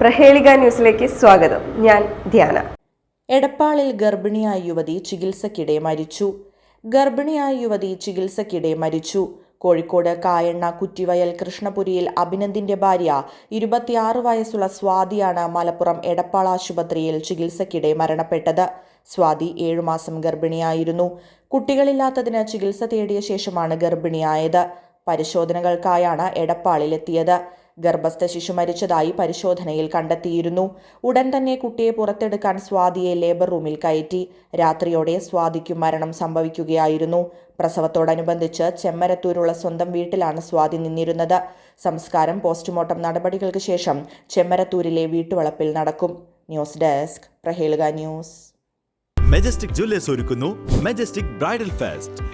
പ്രഹേളിക ന്യൂസിലേക്ക് സ്വാഗതം. ഞാൻ ധ്യാന. എടപ്പാളിൽ ഗർഭിണിയായ യുവതി ചികിത്സക്കിടെ മരിച്ചു. ഗർഭിണിയായ യുവതി ചികിത്സക്കിടെ മരിച്ചു. കോഴിക്കോട് കായണ്ണ കുറ്റിവയൽ കൃഷ്ണപുരിയിൽ അഭിനന്ദിന്റെ ഭാര്യ ഇരുപത്തിയാറ് വയസ്സുള്ള സ്വാതിയാണ് മലപ്പുറം എടപ്പാൾ ആശുപത്രിയിൽ ചികിത്സക്കിടെ മരണപ്പെട്ടത്. സ്വാതി ഏഴുമാസം ഗർഭിണിയായിരുന്നു. കുട്ടികളില്ലാത്തതിന് ചികിത്സ തേടിയ ശേഷമാണ് ഗർഭിണിയായത്. പരിശോധനകൾക്കായാണ് എടപ്പാളിലെത്തിയത്. ഗർഭസ്ഥ ശിശു മരിച്ചതായി പരിശോധനയിൽ കണ്ടെത്തിയിരുന്നു. ഉടൻ തന്നെ കുട്ടിയെ പുറത്തെടുക്കാൻ സ്വാതിയെ ലേബർ റൂമിൽ കയറ്റി രാത്രിയോടെ സ്വാതിക്കും മരണം സംഭവിക്കുകയായിരുന്നു. പ്രസവത്തോടനുബന്ധിച്ച് ചെമ്മരത്തൂരുള്ള സ്വന്തം വീട്ടിലാണ് സ്വാതി നിന്നിരുന്നത്. സംസ്കാരം പോസ്റ്റ്മോർട്ടം നടപടികൾക്ക് ശേഷം ചെമ്മരത്തൂരിലെ വീട്ടുവളപ്പിൽ നടക്കും. ന്യൂസ് ഡെസ്ക് പ്രഹേളുക ന്യൂസ്. മെജസ്റ്റിക് ജ്വല്ലേഴ്സ് ഒരുക്കുന്നു. Majestic bridal fest